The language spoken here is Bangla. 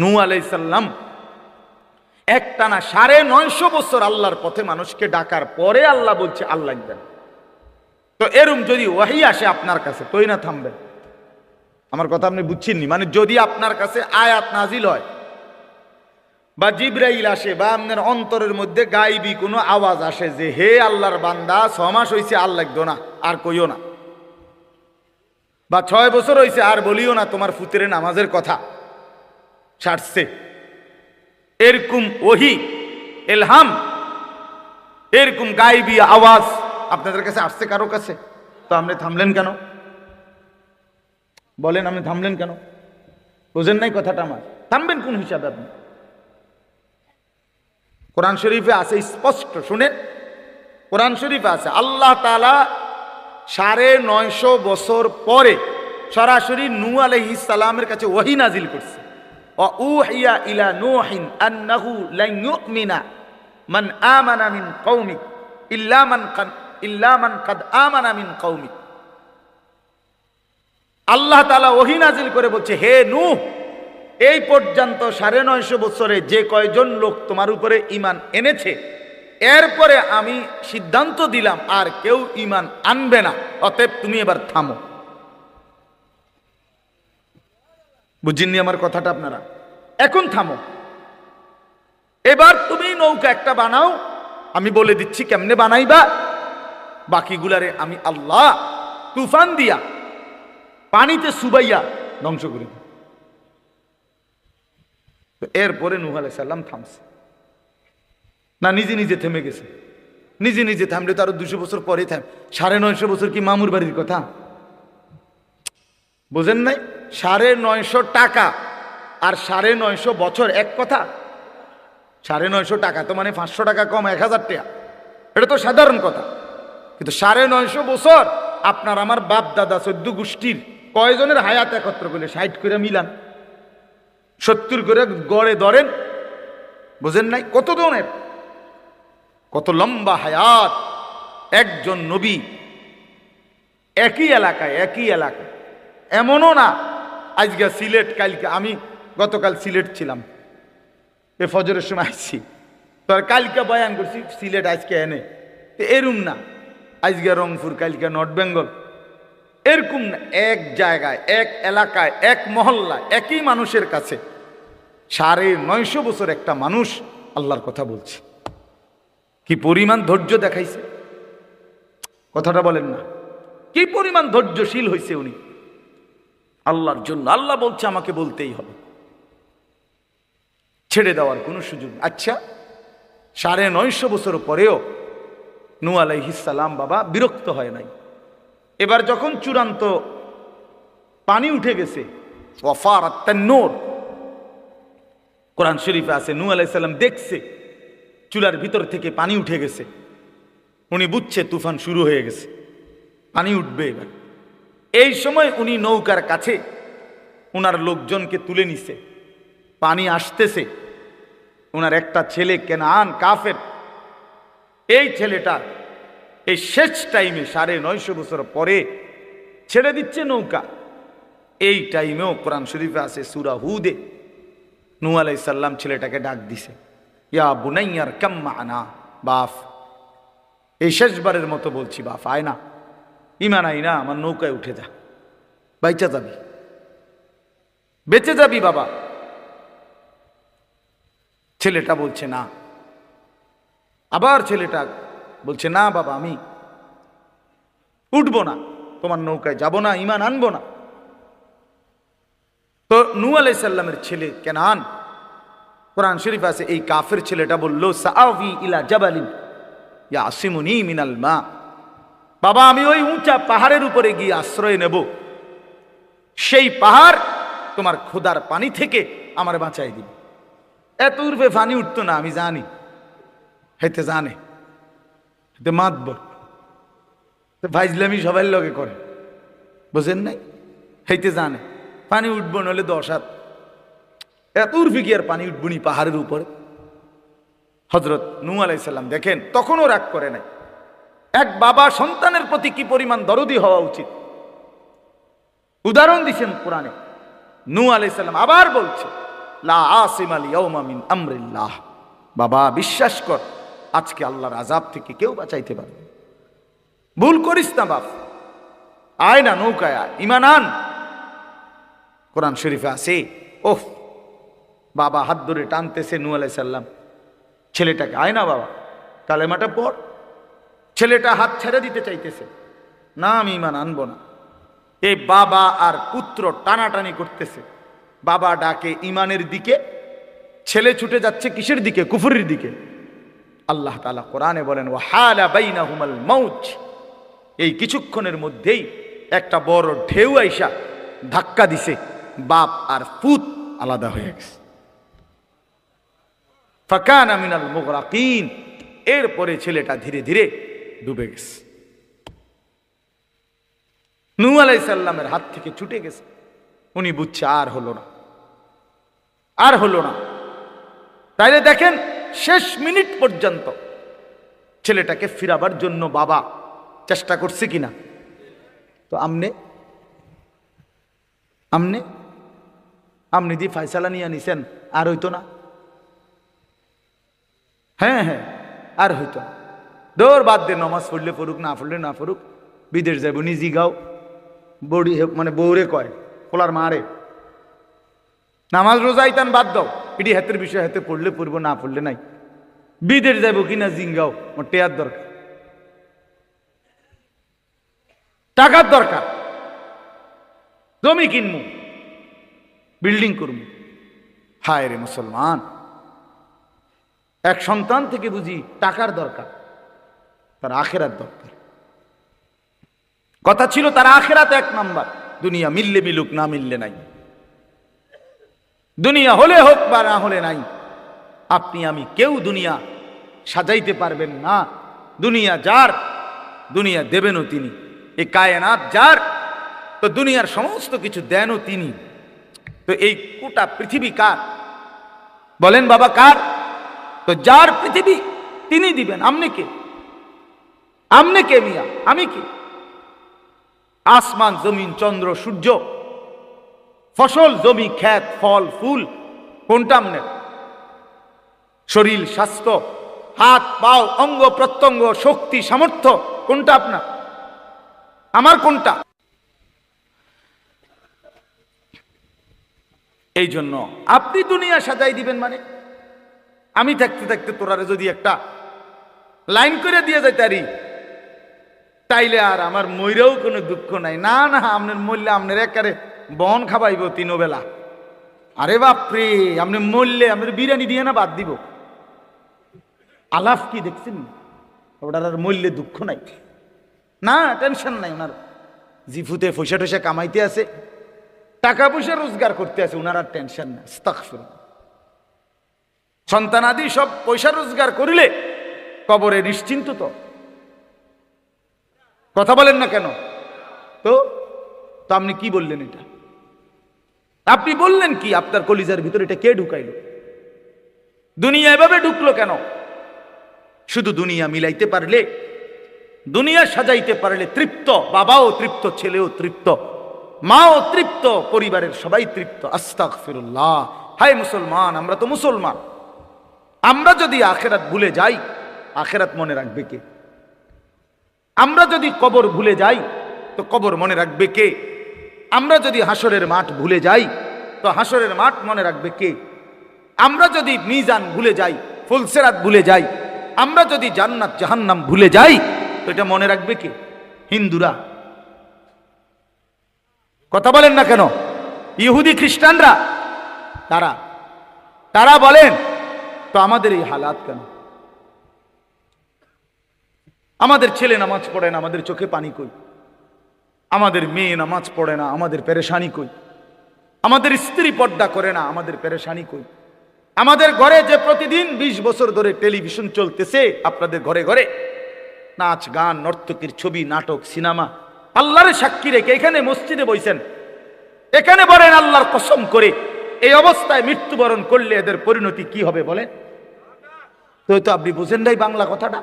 নু আলাইসাল্লাম একটানা সাড়ে নয়শো বছর আল্লাহর পথে মানুষকে ডাকার পরে আল্লাহ বলছে, আল্লাহ দেন তো এরম যদি ওয়াহি আসে আপনার কাছে, তোই না থামবেন। আমার কথা আপনি বুঝছেননি? মানে যদি আপনার কাছে আয়াত নাজিল হয়, বা জিব্রাইল আসে, বা আপনার অন্তরের মধ্যে গাইবি কোনো আওয়াজ আসে যে, হে আল্লাহর বান্দা ছ মাস হয়েছে লাগতো না, আর কইও না। বা ছয় বছর হয়েছে আর বলিও না তোমার ফুতের নামাজের কথা। ছাড়ছে। এরকম ওহি, এলহাম, এরকম গাইবি আওয়াজ আপনাদের কাছে আসছে কারও কাছে? তো আপনি থামলেন কেন? বলেন, আপনি থামলেন কেন? বোঝেন নাই কথাটা আমার। থামবেন কোন হিসাবে আপনি? কোরআন শরীফে আছে, স্পষ্ট, শুনেন। কোরআন শরীফে আছে, আল্লাহ তালা সাড়ে নয়শো বছর পরে সরাসরি নু আলহি সালামের কাছে ওহি নাজিল করছে। وأوحي إلى نوح أنه لن يؤمن من آمن من قومك إلا من قد إلا من قد آمن من قومك আল্লাহ তালা ওহি নাজিল করে বলছে হে নূহ এই পর্যন্ত সাড়ে নয়শো বছরে যে কয়জন লোক তোমার উপরে ইমান এনেছে এরপরে আমি সিদ্ধান্ত দিলাম আর কেউ ইমান আনবে না অতএব তুমি এবার থামো বুঝিনি আমার কথাটা আপনারা? এখন থামো। এবার তুমি নৌকা একটা বানাও, আমি বলে দিচ্ছি কেমনে বানাইবা? বাকিগুলারে আমি আল্লাহ তুফান দিয়া, পানিতে সুবাইয়া ধ্বংস করি। তো এরপরে নুহ সাল্লাম থামছে। না, নিজে নিজে থেমে গেছে। নিজে নিজে থামলে তো আরও দুশো বছর পরে থাম। সাড়ে নয়শো বছর কি মামুর বাড়ির কথা? বোঝেন নাই? সাড়ে নয়শো টাকা। আর সাড়ে নয়শো বছর, এক কথা। সাড়ে নয়শো টাকা তো মানে পাঁচশো টাকা কম, এক হাজার টাকা। এটা তো সাধারণ কথা। কিন্তু সাড়ে নয়শো বছর আপনার আমার বাপ, দাদা, চোদ্দ গোষ্ঠীর কয়জনের হায়াত একত্র করলে? ষাট করে মিলান। সত্তর করে গড়ে ধরেন। বুঝেন নাই? কত জনের কত লম্বা হায়াত। একজন নবী একই এলাকায় একই এলাকায়। এমনও না আজকে সিলেট, কালকে আমি গতকাল সিলেট ছিলাম। এ ফজরের সময় আসছি তো কালকে বয়ান করছি, সিলেট আজকে এনে। তো এরম না, আজকে রংপুর, কালকে নর্থ বেঙ্গল। এরকম না, এক জায়গায়, এক এলাকায়, এক মহল্লা একই মানুষের কাছে সাড়ে নয়শো বছর একটা মানুষ আল্লাহর কথা বলছে। কি পরিমাণ ধৈর্য দেখাইছে? কথাটা বলেন না। কি পরিমাণ ধৈর্যশীল হয়েছে উনি? আল্লাহর জন্য। আল্লাহ বলছে, আমাকে বলতেই হবে। ছেড়ে দেওয়ার কোনো সুযোগ। আচ্ছা সাড়ে নয়শো বছর পরেও নু আলাইহিসালাম বাবা বিরক্ত হয় নাই। এবার যখন চূড়ান্ত পানি উঠে গেছে ওয়াফার আত্মান্নোর কোরআন শরীফে আছে নু আলাইসাল্লাম দেখছে, চুলার ভিতর থেকে পানি উঠে গেছে। উনি বুঝছে, তুফান শুরু হয়ে গেছে। পানি উঠবে এবার। এই সময় উনি নৌকার কাছে ওনার লোকজনকে তুলে নিছে। পানি আসতেছে। ওনার একটা ছেলে কেনান কাফের। এই ছেলেটা এই শেষ টাইমে সাড়ে নয়শো বছর পরে ছেড়ে দিচ্ছে নৌকা। এই টাইমেও কোরআন শরীফে আছে সুরা হুদে। নু আলাইসাল্লাম ছেলেটাকে ডাক দিছে, ইয়া বুনাইয়ার কাম্মা আনা বাফ। এই শেষবারের মতো বলছি, বাফ, আয় না। ইমান আই না, আমার নৌকায় উঠে যা। বাইচা যাবি। বেঁচে যাবি বাবা। ছেলেটা বলছে, না। আবার ছেলেটা বলছে, না বাবা, আমি উঠবো না। তোমার নৌকায় যাব না, ইমান আনব না। তো নু আলাইসাল্লামের ছেলে কেনান, কোরআন শরীফ আছে, এই কাফের ছেলেটা বলল সাআবি ইলা জাবালিন ইয়া আসিমুনি মিনাল মা। বাবা, আমি ওই উঁচা পাহাড়ের উপরে গিয়ে আশ্রয় নেব। সেই পাহাড় তোমার খোদার পানি থেকে আমার বাঁচাই দিবে। এত উর্ফে পানি উঠতো না, আমি জানি। হেতে জানে হেতে মাতব। ভাইজলামি সবাই লগে করে। বুঝেন নাই? হেতে জানে, পানি উঠবো নলে দশ হাত। এত উর্ফে কি আর পানি উঠবনি পাহাড়ের উপরে? হজরত নু আলাইসাল্লাম দেখেন, তখনও রাগ করে নাই। এক বাবা সন্তানের প্রতি কি পরিমাণ দরদি হওয়া উচিত? উদাহরণ দিচ্ছেন কোরআনে। নু আলাইসাল্লাম আবার বলছে, লা আসিম আল আমরিল্লাহ। বাবা, বিশ্বাস কর, আজকে আল্লাহর আজাব থেকে কেউ বাঁচাইতে পারবে ভুল করিস না বাপ। আয় না নৌকায় আয় ইমান আন। কোরআন শরীফে আছে ওহ বাবা হাত ধরে টানতেছে নু আলাইসাল্লাম ছেলেটাকে, আয় না বাবা, কালেমাটা পড়। ছেলেটা হাত ছেড়ে দিতে চাইতেছে। না আমি ইমান আনব না। এই বাবা আর পুত্র টানাটানি করতেছে। বাবা ডাকে, ইমানের দিকে, ছেলে ছুটে যাচ্ছে কিসের দিকে? কুফুরির দিকে? আল্লাহ তালা কোরআনে বলেন ও হালা বাইনা হুমাল মৌজ এই কিছুক্ষণের মধ্যেই একটা বড় ঢেউ আইসা ধাক্কা দিছে। বাপ আর পুত আলাদা হয়ে গেছে। ফাকান আমিনাল মুগরাকিন। এরপরে ছেলেটা ধীরে ধীরে ডুবে গেছে। নূ আলাইসাল্লামের হাত থেকে ছুটে গেছে। উনি বুঝছে, আর হলো না। আর হলো না। তাইলে দেখেন, শেষ মিনিট পর্যন্ত ছেলেটাকে ফিরাবার জন্য বাবা চেষ্টা করছে কিনা। তো আমনে আমনে আপনি দি ফাইসালা নিয়ে নিছেন আর হইতো না। হ্যাঁ হ্যাঁ আর হইতো না। দৌড় বাদ দে, নমাজ পড়লে পড়ুক, না পড়লে না পড়ুক, বিদেশ যাইব, নিজি গাও। বড়ি মানে বৌরে কয়, পোলার মারে। নামাজ রোজা ইতান বাদ দাও, এটি হাতের বিষয়, হাতে পড়লে পড়ব, না পড়লে নাই। বিদেশ যাইব কিনা জিঙ্গাও, মোর টেয়ার দরকার। টাকার দরকার। জমি কিনমু, বিল্ডিং করমু। হায় রে মুসলমান। এক সন্তান থেকে বুঝি টাকার দরকার। তার আখেরার দরকার কথা ছিল তার আখেরাত এক নাম্বার, দুনিয়া মিললে মিলুক, না মিললে নাই। দুনিয়া হলে হোক বা না হলে নাই, আপনি আমি কেউ দুনিয়া সাজাইতে পারবেন না। দুনিয়া যার, দুনিয়া দেবেনও তিনি। এই কায়নাত যার, তো দুনিয়ার সমস্ত কিছু দেনও তিনি। তো এই গোটা পৃথিবী কার? বলেন বাবা কার? তো যার পৃথিবী তিনি দিবেন, আপনি কে? আপনি কে মিয়া? আমি কি? আসমান, জমিন, চন্দ্র, সূর্য, ফসল, জমি খ্যাত ফল, ফুল, কোনটা আপনার শরীর, স্বাস্থ্য, হাত, পাও, অঙ্গ, প্রত্যঙ্গ, শক্তি, সামর্থ্য, কোনটা আপনার? আমার কোনটা? এই জন্য আপনি দুনিয়া সাজাই দিবেন মানে? আমি থাকতে থাকতে তোরারে যদি একটা লাইন করে দিয়ে যাই তারি তাইলে আর আমার ময়রাও কোনো দুঃখ নাই। না না আপনার মরলে আপনার একারে বন খাবাইব তিনো বেলা আরে বাপরে আপনি মরলে আপনার বিরিয়ানি দিয়ে না বাদ দিব। আলাফ কি দেখছেন? ওটার আর মরলে দুঃখ নাই। না, টেনশন নাই ওনার। জিফুতে পয়সা টয়সা কামাইতে আছে, টাকা পয়সা রোজগার করতে আছে, ওনার আর টেনশন নাই। স্তাকফির সন্তানাদি সব পয়সা রোজগার করিলে কবরে নিশ্চিন্ত তো। কথা বলেন না কেন? তো তো আপনি কি বললেন এটা? আপনি বললেন কি, আপনার কলিজার ভিতরে এটা কে ঢুকাইল? দুনিয়া এভাবে ঢুকলো কেন? শুধু দুনিয়া মিলাইতে পারলে, দুনিয়া সাজাইতে পারলে তৃপ্ত, বাবাও তৃপ্ত, ছেলেও তৃপ্ত, মাও তৃপ্ত, পরিবারের সবাই তৃপ্ত। আস্তাক ফিরুল্লাহ হায় মুসলমান, আমরা তো মুসলমান। আমরা যদি আখেরাত ভুলে যাই, আখেরাত মনে রাখবে কে? আমরা যদি কবর ভুলে যাই, তো কবর মনে রাখবে কে? আমরা যদি হাসরের মাঠ ভুলে যাই, তো হাসরের মাঠ মনে রাখবে কে? আমরা যদি মিজান ভুলে যাই ফুলসেরাত ভুলে যাই, আমরা যদি জান্নাত, জাহান্নাম ভুলে যাই, তো এটা মনে রাখবে কে? হিন্দুরা। কথা বলেন না কেন? ইহুদি খ্রিস্টানরা। তারা। তারা বলেন, তো আমাদের এই হালাত কেন? আমাদের ছেলে নামাজ পড়ে না, আমাদের চোখে পানি কই? আমাদের মেয়ে নামাজ পড়ে না, আমাদের পেরেশানি কই? আমাদের স্ত্রী পর্দা করে না, আমাদের পেরেশানি কই? আমাদের ঘরে যে প্রতিদিন ২০ বছর ধরে টেলিভিশন চলতেছে, আপনাদের ঘরে ঘরে, নাচ, গান, নর্তকীর ছবি, নাটক, সিনেমা, আল্লাহরে সাক্ষী রেখে এখানে মসজিদে বইছেন। এখানে বলেন আল্লাহর কসম করে, এই অবস্থায় মৃত্যুবরণ করলে এদের পরিণতি কি হবে বলে? তো আপনি বুঝেন নাই বাংলা কথাটা?